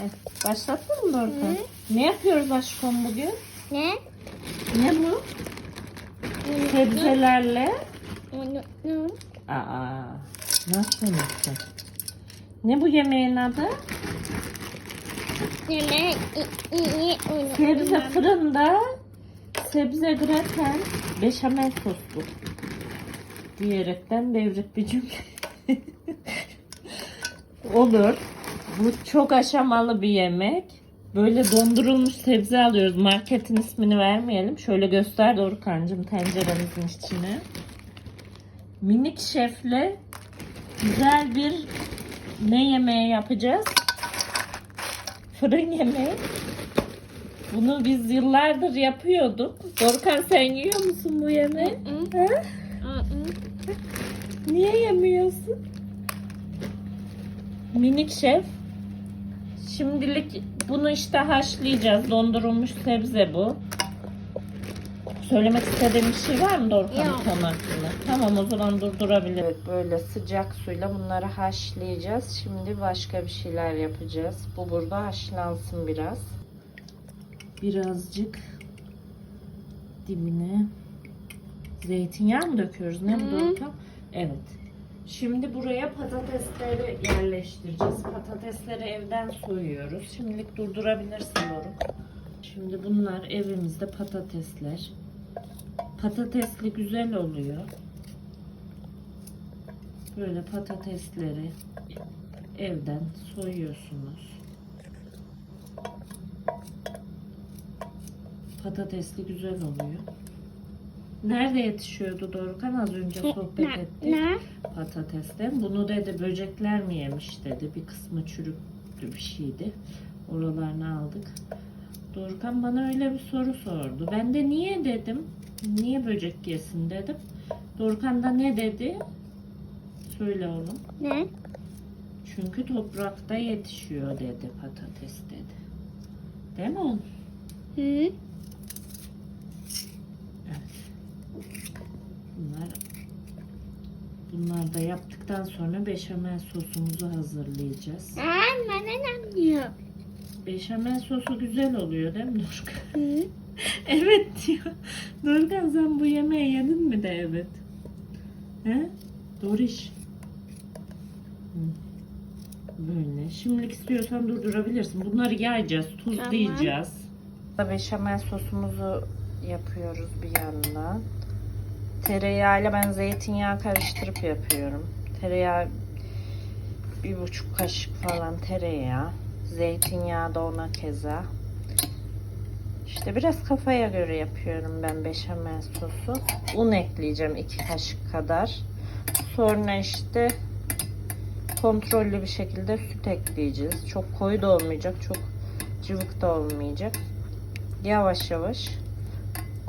Evet, Başlattın mı Dorukhan? Ne yapıyoruz aşkım bugün? Ne? Ne bu? Sebzelerle. Aa, nasıl unuttun? Ne bu yemeğin adı? Yemek. Sebze fırında. Sebze graten. Beşamel soslu. Diyerekten devrik bir cümle. Olur. Bu çok aşamalı bir yemek. Böyle dondurulmuş sebze alıyoruz. Marketin ismini vermeyelim. Şöyle göster Dorukhan'cığım tenceremizin içine. Minik şefle güzel bir ne yemeği yapacağız? Fırın yemeği. Bunu biz yıllardır yapıyorduk. Dorukhan sen yiyor musun bu yemeği? Hı. Niye yemiyorsun? Minik şef. Şimdilik bunu işte haşlayacağız. Dondurulmuş sebze bu. Söylemek istediğim bir şey var mı Dorukhan Yok. konu hakkında? Tamam o zaman durdurabiliriz. Evet, böyle sıcak suyla bunları haşlayacağız. Şimdi başka bir şeyler yapacağız. Bu burada haşlansın biraz. Birazcık dibine zeytinyağı mı döküyoruz? Ne bu Hı. Dorukhan? Evet. Şimdi buraya patatesleri yerleştireceğiz. Patatesleri evden soyuyoruz. Şimdilik durdurabilirsin Doruk. Şimdi bunlar evimizde patatesler. Patatesli güzel oluyor. Böyle patatesleri evden soyuyorsunuz. Patatesli güzel oluyor. Nerede yetişiyordu Dorukhan? Az önce sohbet ettik Ne? patatesten. Bunu dedi böcekler mi yemiş dedi. Bir kısmı çürüktü bir şeydi. Oralarını aldık. Dorukhan bana öyle bir soru sordu. Ben de niye dedim? Niye böcek yesin dedim. Dorukhan da ne dedi? Söyle oğlum. Ne? Çünkü toprakta yetişiyor dedi patates dedi. Değil mi oğlum? Hı? Bunlar Bunlar da yaptıktan sonra beşamel sosumuzu hazırlayacağız. Aa, ne diyor? Beşamel sosu güzel oluyor değil mi? Hı? evet diyor. Dorukhan sen bu yemeği yedin mi de evet. He? Doğru iş. Hı. Böyle. Şimdilik istiyorsan durdurabilirsin. Bunları yayacağız, tuzlayacağız. Beşamel sosumuzu yapıyoruz bir yandan. Tereyağıyla ben zeytinyağı karıştırıp yapıyorum. Tereyağı bir buçuk kaşık falan tereyağı. Zeytinyağı da ona keza. İşte biraz kafaya göre yapıyorum ben beşamel sosu. Un ekleyeceğim iki kaşık kadar. Sonra işte kontrollü bir şekilde süt ekleyeceğiz. Çok koyu da olmayacak, çok cıvık da olmayacak. Yavaş yavaş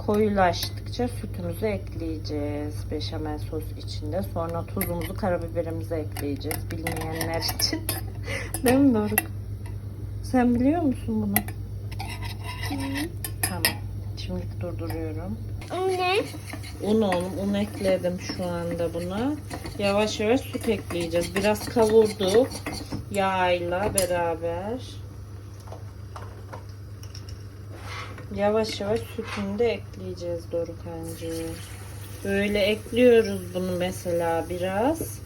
koyulaştıkça sütümüzü ekleyeceğiz beşamel sos içinde. Sonra tuzumuzu, karabiberimizi ekleyeceğiz bilmeyenler için. Değil mi Doruk? Sen biliyor musun bunu? Tamam. Şimdilik durduruyorum. O ne? Un oğlum, un ekledim şu anda buna. Yavaş yavaş süt ekleyeceğiz. Biraz kavurduk yağıyla beraber. Yavaş yavaş sütünü de ekleyeceğiz Dorukancı. Böyle ekliyoruz bunu mesela biraz.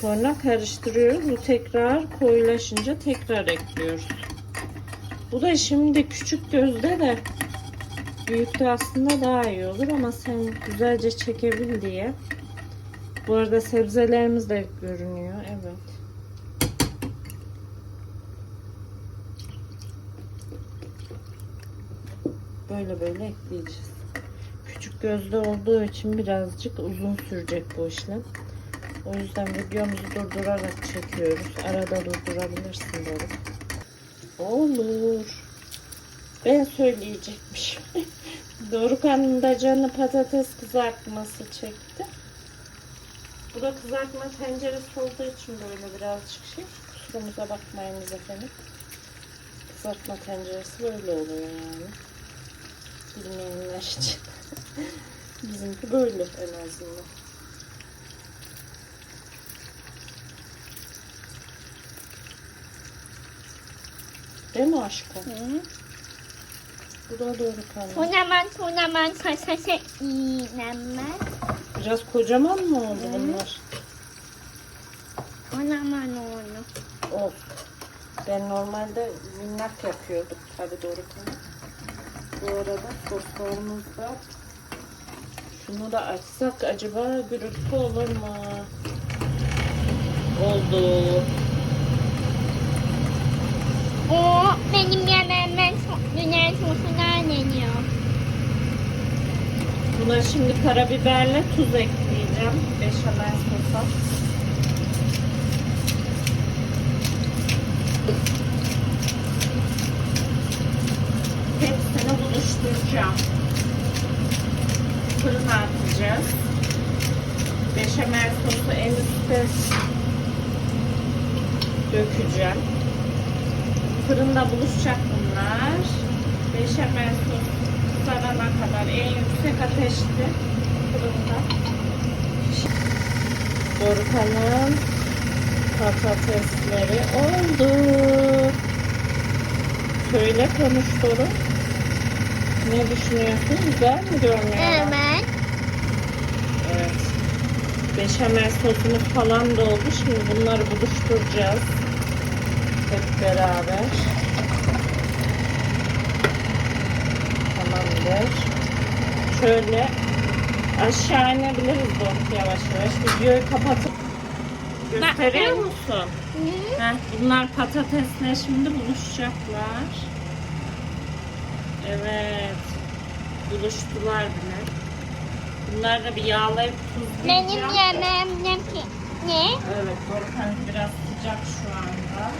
Sonra karıştırıyoruz. Bu tekrar koyulaşınca tekrar ekliyoruz. Bu da şimdi küçük gözde de büyükte aslında daha iyi olur ama sen güzelce çekebil diye. Bu arada sebzelerimiz de görünüyor. Evet. Böyle böyle ekleyeceğiz. Küçük gözde olduğu için birazcık uzun sürecek bu işlem. O yüzden videomuzu durdurarak çekiyoruz. Arada durdurabilirsin Doruk. Olur. Ben söyleyecekmişim. Dorukhan'ın da canı patates kızartması çekti. Bu da kızartma tenceresi olduğu için böyle birazcık şey. Kusurumuza bakmayınız efendim. Kızartma tenceresi böyle oluyor yani. Bilmeyenler için. Bizimki böyle en azından. Değil mi aşkım? Hı. Bu da doğru kalın. Tonaman tonaman kasası iğnemez. Biraz kocaman mı oldu bunlar? Tonaman onu. Olsun. Ben normalde minnak yapıyordum. Tabii doğru kalın. Bu arada soslarımızda şunu da açsak acaba gürültü olur mu? Oldu. O benim çok güzel sosuna deniyor. Buna şimdi karabiberle tuz ekleyeceğim. Beşamel sosa. Fırına atacağız. Beşamel sosu en üstte dökeceğim. Fırında buluşacak bunlar. Beşamel sos sarana kadar en yüksek ateşte fırında. Dorukhan'ın patatesleri oldu. Söyle konuş Doruk. Ne düşünüyorsun? Güzel mi görünüyor? Evet. Evet. Beşamel sosumuz falan da oldu. Şimdi bunları buluşturacağız. Hep beraber. Tamamdır. Şöyle aşağı inebiliriz Doruk yavaş yavaş. Videoyu kapatıp gösteriyor musun? Hı. Heh, bunlar patatesle şimdi buluşacaklar. Evet. Buluştular bile. Bunları da bir yağlayıp tuzlayacağım. Benim yemeğim ne ki? Ne? Evet, Dorukhan biraz sıcak şu anda.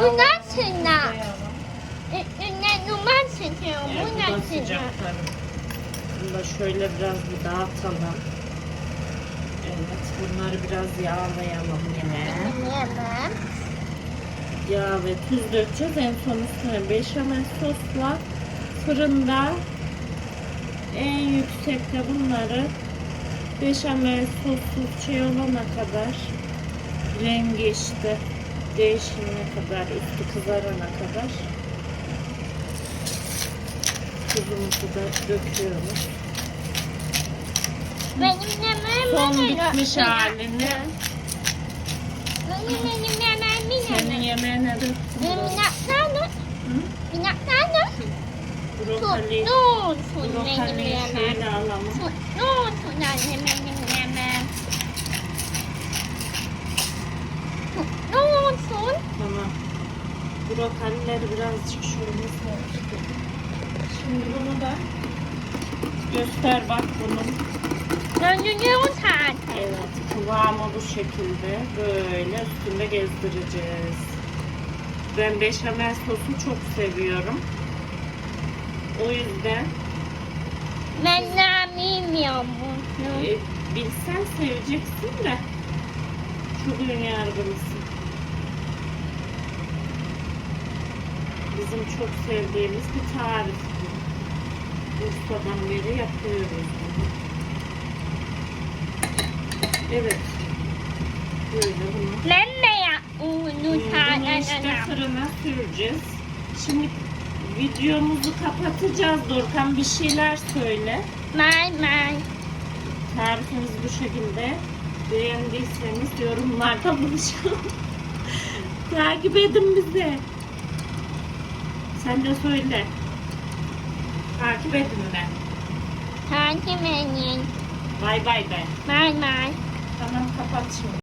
Bu nasıl tuzlayalım. Üstüne duman. Evet, Bu nasıl sıcak. Bunu da şöyle biraz bir dağıtalım. Evet, bunları biraz yağlayalım yine. Yemeğim. Yağ ve tuz dökeceğiz. En son üstüne beşamel sosla fırında en yüksekte bunları beşamel sossuz şey olana kadar rengi işte değişene kadar üstü kızarana kadar tuzumuzu da döküyoruz. Benim yemeğim Son ne? bitmiş Ne? halini Benim benim yemeğim ne? döktüm. Benim naktanı. Hı? Bir naktanı. Brokoli, Ne olsun benim brokoli yemeğim? şöyle alalım. Ne olsun anne benim yemeğim? Ne olsun? Tamam. Brokolileri birazcık şöyle. Şimdi bunu da göster bak bunun. Döndürüyor zaten. Evet kıvamı bu şekilde böyle üstünde gezdireceğiz. Ben beşamel sosu çok seviyorum. O yüzden Ben ne bilmiyorum bunu. e, bilsen seveceksin de çok ön yargılısın. Bizim çok sevdiğimiz bir tarif bu. Urfa'dan beri yapıyoruz bunu. Evet. Böyle bunu. Ben de yaptım Bunu zaten. İşte fırına süreceğiz. Şimdi videomuzu kapatacağız. Dorkan bir şeyler söyle. May may. Tarifimiz bu şekilde. Beğendiyseniz yorumlarda buluşalım. Takip edin bizi. Sen de söyle. Takip edin de. Takip edin. Bay bay de. May may. Tamam kapat şimdi.